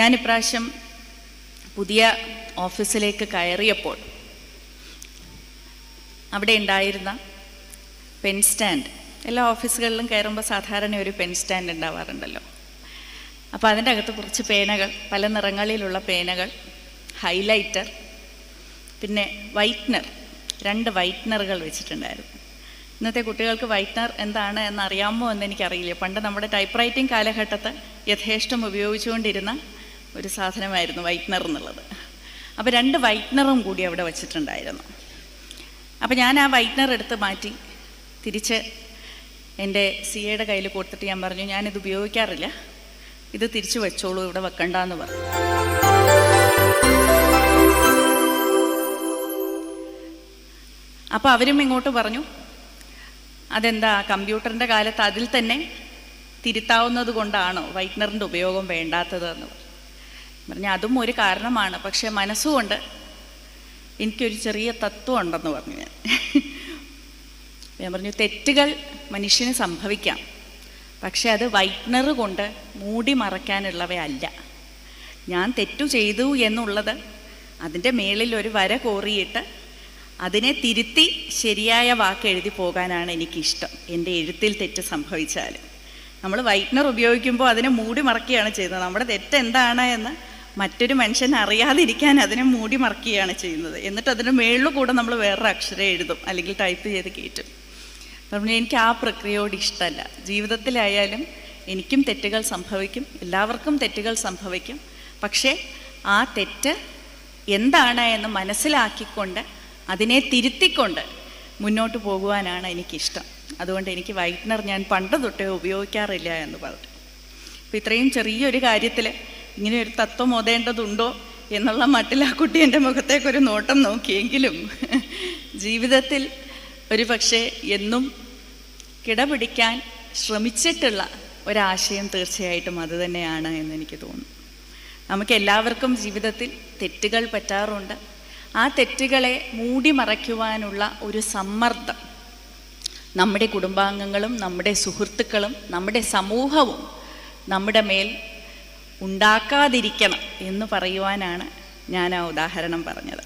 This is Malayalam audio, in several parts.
ഞാൻ ഇപ്രാവശ്യം പുതിയ ഓഫീസിലേക്ക് കയറിയപ്പോൾ അവിടെ ഉണ്ടായിരുന്ന പെൻ സ്റ്റാൻഡ് എല്ലാ ഓഫീസുകളിലും കയറുമ്പോൾ സാധാരണ ഒരു പെൻ സ്റ്റാൻഡ് ഉണ്ടാവാറുണ്ടല്ലോ. അപ്പോൾ അതിന്റെ അകത്ത് കുറച്ച് പേനകൾ പല നിറങ്ങളിലുള്ള പേനകൾ ഹൈലൈറ്റർ പിന്നെ വൈറ്റ്നർ രണ്ട് വൈറ്റ്നറുകൾ വെച്ചിട്ടുണ്ടായിരുന്നു. ഇന്നത്തെ കുട്ടികൾക്ക് വൈറ്റ്നർ എന്താണ് എന്നറിയാമോ എന്ന് എനിക്കറിയില്ല. പണ്ട് നമ്മുടെ ടൈപ്പ് റൈറ്റിംഗ് കാലഘട്ടത്ത് യഥേഷ്ടം ഉപയോഗിച്ചുകൊണ്ടിരുന്ന ഒരു സാധനമായിരുന്നു വൈറ്റ്നർ എന്നുള്ളത്. അപ്പോൾ രണ്ട് വൈറ്റ്നറും കൂടി അവിടെ വച്ചിട്ടുണ്ടായിരുന്നു. അപ്പോൾ ഞാൻ ആ വൈറ്റ്നർ എടുത്ത് മാറ്റി തിരിച്ച് എന്റെ സി എയുടെ കയ്യിൽ കൊടുത്തിട്ട് ഞാൻ പറഞ്ഞു ഞാനിത് ഉപയോഗിക്കാറില്ല. ഇത് തിരിച്ചു വെച്ചോളൂ ഇവിടെ വെക്കണ്ടെന്ന് പറഞ്ഞു. അപ്പോൾ അവരും ഇങ്ങോട്ട് പറഞ്ഞു അതെന്താ കമ്പ്യൂട്ടറിന്റെ കാലത്ത് അതിൽ തന്നെ തിരുത്താവുന്നത് കൊണ്ടാണോ വൈറ്റ്നറിന്റെ ഉപയോഗം വേണ്ടാത്തത്? എന്ന്. പറഞ്ഞു പറഞ്ഞു അതും ഒരു കാരണമാണ്. പക്ഷേ മനസ്സുകൊണ്ട് എനിക്കൊരു ചെറിയ തത്വം ഉണ്ടെന്ന് പറഞ്ഞു ഞാൻ. ഞാൻ പറഞ്ഞു തെറ്റുകൾ മനുഷ്യന് സംഭവിക്കാം. പക്ഷെ അത് വൈറ്റ്നർ കൊണ്ട് മൂടി മറയ്ക്കാനുള്ളവയല്ല ഞാൻ തെറ്റു ചെയ്തു എന്നുള്ളത് അതിന്റെ മേളിൽ ഒരു വര കോറിയിട്ട് അതിനെ തിരുത്തി ശരിയായ വാക്ക് എഴുതി പോകാനാണ് എനിക്കിഷ്ടം. എന്റെ എഴുത്തിൽ തെറ്റ് സംഭവിച്ചാൽ. നമ്മൾ വൈറ്റ്നർ ഉപയോഗിക്കുമ്പോൾ അതിനെ മൂടി മറക്കുകയാണ് ചെയ്യുന്നത്. നമ്മുടെ തെറ്റ് എന്താണ് എന്ന് മറ്റൊരു മനുഷ്യൻ അറിയാതിരിക്കാൻ അതിനെ മൂടി മറക്കുകയാണ് ചെയ്യുന്നത്. എന്നിട്ട് അതിന്റെ മേളിൽ കൂടെ നമ്മൾ വേറൊരു അക്ഷരം എഴുതും അല്ലെങ്കിൽ ടൈപ്പ് ചെയ്ത് കയറ്റും. പറഞ്ഞു എനിക്ക് ആ പ്രക്രിയയോട് ഇഷ്ടമല്ല. ജീവിതത്തിലായാലും എനിക്കും തെറ്റുകൾ സംഭവിക്കും എല്ലാവർക്കും തെറ്റുകൾ സംഭവിക്കും. പക്ഷേ ആ തെറ്റ് എന്താണ് എന്ന് മനസ്സിലാക്കിക്കൊണ്ട് അതിനെ തിരുത്തിക്കൊണ്ട് മുന്നോട്ട് പോകുവാനാണ് എനിക്കിഷ്ടം. അതുകൊണ്ട് എനിക്ക് വൈറ്റ്നർ ഞാൻ പണ്ട് തൊട്ടേ ഉപയോഗിക്കാറില്ല എന്ന് പറഞ്ഞു. അപ്പോൾ ഇത്രയും ചെറിയൊരു കാര്യത്തിൽ ഇങ്ങനെ ഒരു തത്വം ഓതേണ്ടതുണ്ടോ എന്നുള്ള മട്ടിൽ ആ കുട്ടി എന്റെ മുഖത്തേക്കൊരു നോട്ടം നോക്കിയെങ്കിലും ജീവിതത്തിൽ ഒരു പക്ഷേ എന്നും കിടപിടിക്കാൻ ശ്രമിച്ചിട്ടുള്ള ഒരാശയം തീർച്ചയായിട്ടും അത് തന്നെയാണ് എന്നെനിക്ക് തോന്നുന്നു. നമുക്ക് എല്ലാവർക്കും ജീവിതത്തിൽ തെറ്റുകൾ പറ്റാറുണ്ട്. ആ തെറ്റുകളെ മൂടി മറയ്ക്കുവാനുള്ള ഒരു സമ്മർദ്ദം നമ്മുടെ കുടുംബാംഗങ്ങളും നമ്മുടെ സുഹൃത്തുക്കളും നമ്മുടെ സമൂഹവും നമ്മുടെ മേൽ ഉണ്ടാക്കാതിരിക്കണം എന്ന് പറയുവാനാണ് ഞാൻ ആ ഉദാഹരണം പറഞ്ഞത്.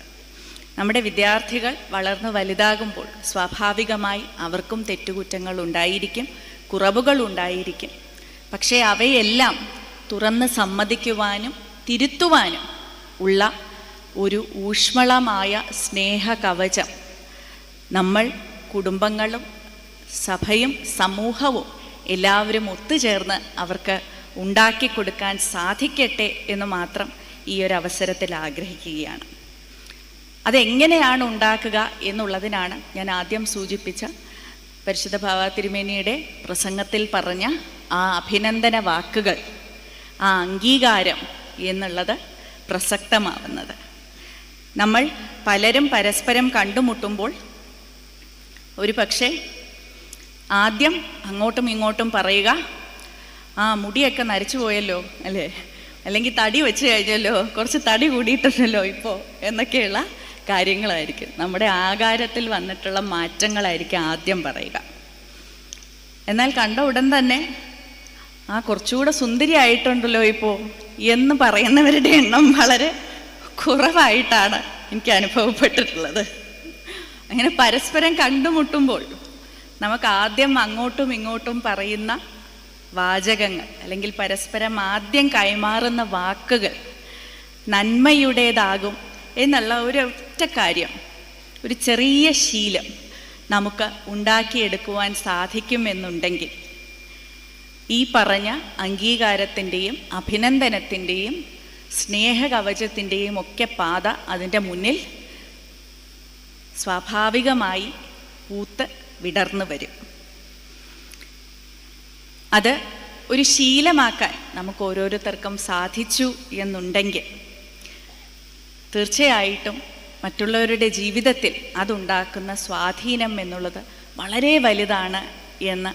നമ്മുടെ വിദ്യാർത്ഥികൾ വളർന്ന് വലുതാകുമ്പോൾ സ്വാഭാവികമായി അവർക്കും തെറ്റുകുറ്റങ്ങൾ ഉണ്ടായിരിക്കും കുറവുകൾ ഉണ്ടായിരിക്കും. പക്ഷേ അവയെല്ലാം തുറന്ന് സമ്മതിക്കുവാനും തിരുത്തുവാനും ഉള്ള ഒരു ഊഷ്മളമായ സ്നേഹ കവചം നമ്മൾ കുടുംബങ്ങളും സഭയും സമൂഹവും എല്ലാവരും ഒത്തുചേർന്ന് അവർക്ക് ഉണ്ടാക്കി കൊടുക്കാൻ സാധിക്കട്ടെ എന്ന് മാത്രം ഈ ഒരു അവസരത്തിൽ ആഗ്രഹിക്കുകയാണ്. അതെങ്ങനെയാണ് ഉണ്ടാക്കുക എന്നുള്ളതിനാണ് ഞാൻ ആദ്യം സൂചിപ്പിച്ച പരിശുദ്ധ ഭാവ തിരുമേനിയുടെ പ്രസംഗത്തിൽ പറഞ്ഞ ആ അഭിനന്ദന വാക്കുകൾ ആ അംഗീകാരം എന്നുള്ളത് പ്രസക്തമാവുന്നത്. നമ്മൾ പലരും പരസ്പരം കണ്ടുമുട്ടുമ്പോൾ ഒരു പക്ഷേ ആദ്യം അങ്ങോട്ടും ഇങ്ങോട്ടും പറയുക ആ മുടിയൊക്കെ നരച്ചു പോയല്ലോ അല്ലേ? അല്ലെങ്കിൽ തടി വെച്ച് കഴിഞ്ഞല്ലോ കുറച്ച് തടി കൂടിയിട്ടുണ്ടല്ലോ ഇപ്പോൾ എന്നൊക്കെയുള്ള കാര്യങ്ങളായിരിക്കും. നമ്മുടെ ആകാരത്തിൽ വന്നിട്ടുള്ള മാറ്റങ്ങളായിരിക്കും ആദ്യം പറയുക. എന്നാൽ കണ്ട ഉടൻ തന്നെ ആ കുറച്ചുകൂടെ സുന്ദരി ആയിട്ടുണ്ടല്ലോ ഇപ്പോൾ എന്ന് പറയുന്നവരുടെ എണ്ണം വളരെ കുറവായിട്ടാണ് എനിക്ക് അനുഭവപ്പെട്ടിട്ടുള്ളത്. അങ്ങനെ പരസ്പരം കണ്ടുമുട്ടുമ്പോൾ നമുക്ക് ആദ്യം അങ്ങോട്ടും ഇങ്ങോട്ടും പറയുന്ന വാചകങ്ങൾ അല്ലെങ്കിൽ പരസ്പരം ആദ്യം കൈമാറുന്ന വാക്കുകൾ നന്മയുടേതാകും എന്നുള്ള ഒരു ഒറ്റ കാര്യം ഒരു ചെറിയ ശീലം നമുക്ക് ഉണ്ടാക്കിയെടുക്കുവാൻ സാധിക്കുമെന്നുണ്ടെങ്കിൽ ഈ പറഞ്ഞ അംഗീകാരത്തിന്റെയും അഭിനന്ദനത്തിന്റെയും സ്നേഹകവചത്തിന്റെയും ഒക്കെ പാത അതിന്റെ മുന്നിൽ സ്വാഭാവികമായി പൂത്ത് വിടർന്നു വരും. അത് ഒരു ശീലമാക്കാൻ നമുക്ക് ഓരോരുത്തർക്കും സാധിച്ചു എന്നുണ്ടെങ്കിൽ തീർച്ചയായിട്ടും മറ്റുള്ളവരുടെ ജീവിതത്തിൽ അതുണ്ടാക്കുന്ന സ്വാധീനം എന്നുള്ളത് വളരെ വലുതാണ് എന്ന്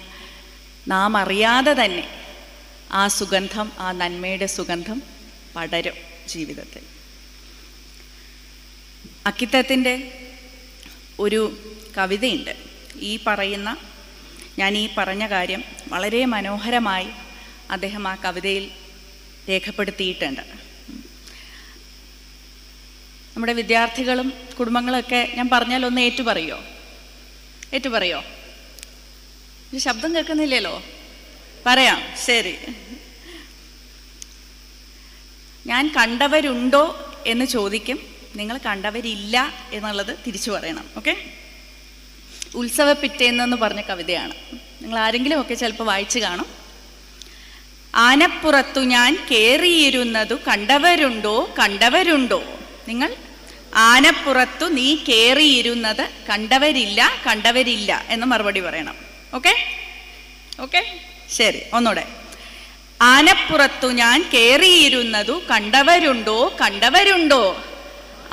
നാം അറിയാതെ തന്നെ ആ സുഗന്ധം ആ നന്മയുടെ സുഗന്ധം പടരും ജീവിതത്തിൽ. അക്കിത്തത്തിന്റെ ഒരു കവിതയുണ്ട്. ഈ പറയുന്ന ഞാൻ ഈ പറഞ്ഞ കാര്യം വളരെ മനോഹരമായി അദ്ദേഹം ആ കവിതയിൽ രേഖപ്പെടുത്തിയിട്ടുണ്ട്. നമ്മുടെ വിദ്യാർത്ഥികളും കുടുംബങ്ങളൊക്കെ ഞാൻ പറഞ്ഞാൽ ഒന്ന് ഏറ്റുപറയോ? ഏറ്റുപറയോ? ശബ്ദം കേൾക്കുന്നില്ലല്ലോ? പറയാം ശരി. ഞാൻ കണ്ടവരുണ്ടോ എന്ന് ചോദിക്കും. നിങ്ങൾ കണ്ടവരില്ല എന്നുള്ളത് തിരിച്ചു പറയണം ഓക്കെ? ഉത്സവ പിറ്റേന്നെന്ന് പറഞ്ഞ കവിതയാണ്. നിങ്ങൾ ആരെങ്കിലും ഒക്കെ ചിലപ്പോൾ വായിച്ചു കാണും. ആനപ്പുറത്തു ഞാൻ കേറിയിരുന്നതു കണ്ടവരുണ്ടോ കണ്ടവരുണ്ടോ? നിങ്ങൾ ആനപ്പുറത്തു നീ കേറിയിരുന്നത് കണ്ടവരില്ല കണ്ടവരില്ല എന്ന് മറുപടി പറയണം. ഓക്കെ? ഓക്കെ? ശരി ഒന്നുകൂടെ ആനപ്പുറത്തു ഞാൻ കേറിയിരുന്നതു കണ്ടവരുണ്ടോ കണ്ടവരുണ്ടോ?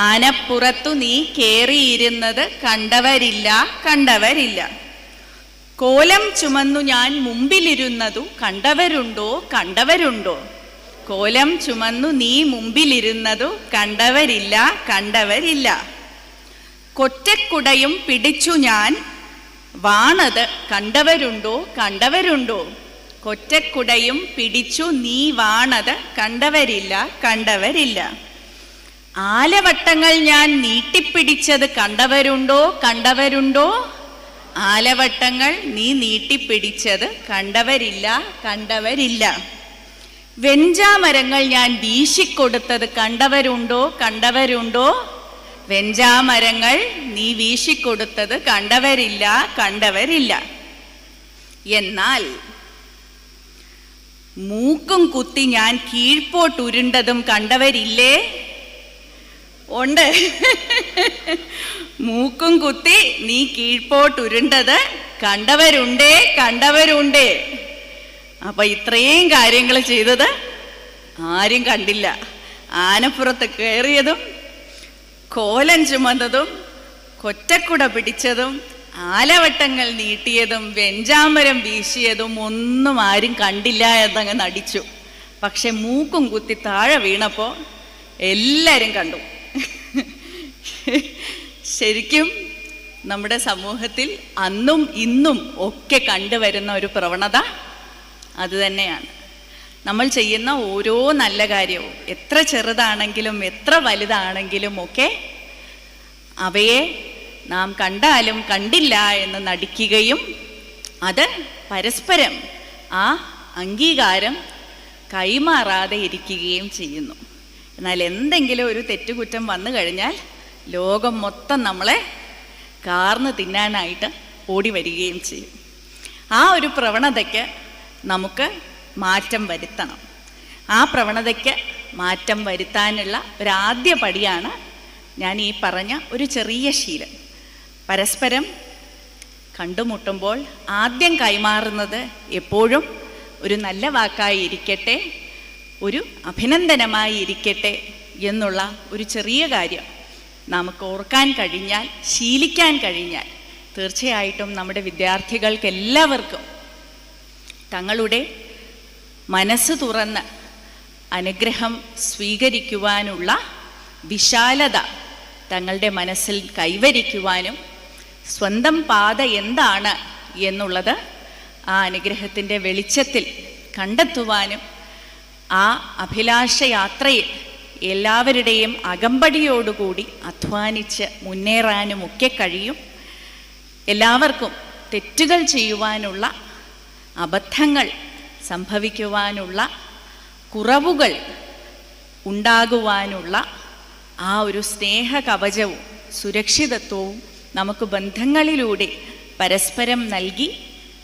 ആനപ്പുറത്തു നീ കേറിയിരുന്നത് കണ്ടവരില്ല കണ്ടവരില്ല. കോലം ചുമന്നു ഞാൻ മുമ്പിലിരുന്നതു കണ്ടവരുണ്ടോ കണ്ടവരുണ്ടോ? കോലം ചുമന്നു നീ മുമ്പിലിരുന്നതു കണ്ടവരില്ല കണ്ടവരില്ല. കൊറ്റക്കുടയും പിടിച്ചു ഞാൻ വാണത് കണ്ടവരുണ്ടോ കണ്ടവരുണ്ടോ? കൊറ്റക്കുടയും പിടിച്ചു നീ വാണത് കണ്ടവരില്ല കണ്ടവരില്ല. ആലവട്ടങ്ങൾ ഞാൻ നീട്ടിപ്പിടിച്ചത് കണ്ടവരുണ്ടോ? കണ്ടവരുണ്ടോ? ആലവട്ടങ്ങൾ നീ നീട്ടിപ്പിടിച്ചത് കണ്ടവരില്ല കണ്ടവരില്ല. വെഞ്ചാമരങ്ങൾ ഞാൻ വീശിക്കൊടുത്തത് കണ്ടവരുണ്ടോ? കണ്ടവരുണ്ടോ? വെഞ്ചാമരങ്ങൾ നീ വീശിക്കൊടുത്തത് കണ്ടവരില്ല കണ്ടവരില്ല. എന്നാൽ മൂക്കും കുത്തി ഞാൻ കീഴ്പോട്ടുരുണ്ടതും കണ്ടവരില്ലേ? ഉണ്ട്. മൂക്കും കുത്തി നീ കീഴ്പോട്ടുരുണ്ടത് കണ്ടവരുണ്ടേ കണ്ടവരുണ്ടേ. അപ്പൊ ഇത്രയും കാര്യങ്ങൾ ചെയ്തത് ആരും കണ്ടില്ല. ആനപ്പുറത്ത് കയറിയതും കോലം ചുമന്നതും കൊറ്റക്കുട പിടിച്ചതും ആലവട്ടങ്ങൾ നീട്ടിയതും വെഞ്ചാമരം വീശിയതും ഒന്നും ആരും കണ്ടില്ല എന്നങ്ങ് നടിച്ചു. പക്ഷെ മൂക്കും കുത്തി താഴെ വീണപ്പോൾ എല്ലാരും കണ്ടു. ശരിക്കും നമ്മുടെ സമൂഹത്തിൽ അന്നും ഇന്നും ഒക്കെ കണ്ടുവരുന്ന ഒരു പ്രവണത അതുതന്നെയാണ് നമ്മൾ ചെയ്യുന്ന ഓരോ നല്ല കാര്യവും എത്ര ചെറുതാണെങ്കിലും എത്ര വലുതാണെങ്കിലും ഒക്കെ അവയെ നാം കണ്ടാലും കണ്ടില്ല എന്ന് നടിക്കുകയും അത് പരസ്പരം ആ അംഗീകാരം കൈമാറാതെ ഇരിക്കുകയും ചെയ്യുന്നു. എന്നാൽ എന്തെങ്കിലും ഒരു തെറ്റുകുറ്റം വന്നു കഴിഞ്ഞാൽ ലോകം മൊത്തം നമ്മളെ കാർന്ന് തിന്നാനായിട്ട് ഓടി വരികയും ചെയ്യും. ആ ഒരു പ്രവണതയ്ക്ക് നമുക്ക് മാറ്റം വരുത്തണം. ആ പ്രവണതയ്ക്ക് മാറ്റം വരുത്താനുള്ള ഒരാദ്യ പടിയാണ് ഞാൻ ഈ പറഞ്ഞ ഒരു ചെറിയ ശീലം. പരസ്പരം കണ്ടുമുട്ടുമ്പോൾ ആദ്യം കൈമാറുന്നത് എപ്പോഴും ഒരു നല്ല വാക്കായി ഇരിക്കട്ടെ ഒരു അഭിനന്ദനമായി ഇരിക്കട്ടെ എന്നുള്ള ഒരു ചെറിയ കാര്യം. നമുക്ക് ഓർക്കാൻ കഴിഞ്ഞാൽ ശീലിക്കാൻ കഴിഞ്ഞാൽ തീർച്ചയായിട്ടും നമ്മുടെ വിദ്യാർത്ഥികൾക്ക് എല്ലാവർക്കും തങ്ങളുടെ മനസ്സ് തുറന്ന് അനുഗ്രഹം സ്വീകരിക്കുവാനുള്ള വിശാലത തങ്ങളുടെ മനസ്സിൽ കൈവരിക്കുവാനും സ്വന്തം പാത എന്താണ് എന്നുള്ളത് ആ അനുഗ്രഹത്തിന്റെ വെളിച്ചത്തിൽ കണ്ടെത്തുവാനും ആ അഭിലാഷയാത്രയിൽ എല്ലാവരുടെയും അകമ്പടിയോടുകൂടി അധ്വാനിച്ച് മുന്നേറാനുമൊക്കെ കഴിയും. എല്ലാവർക്കും തെറ്റുകൾ ചെയ്യുവാനുള്ള അബദ്ധങ്ങൾ സംഭവിക്കുവാനുള്ള കുറവുകൾ ഉണ്ടാകുവാനുള്ള ആ ഒരു സ്നേഹ കവചവും സുരക്ഷിതത്വവും നമുക്ക് ബന്ധങ്ങളിലൂടെ പരസ്പരം നൽകി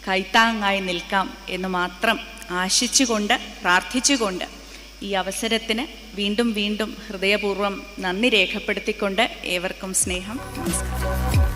കൈത്താങ്ങായി നിൽക്കാം എന്ന് മാത്രം ആശിച്ചുകൊണ്ട് പ്രാർത്ഥിച്ചുകൊണ്ട് ഈ അവസരത്തിന് വീണ്ടും വീണ്ടും ഹൃദയപൂർവം നന്ദി രേഖപ്പെടുത്തിക്കൊണ്ട് ഏവർക്കും സ്നേഹം. നമസ്കാരം.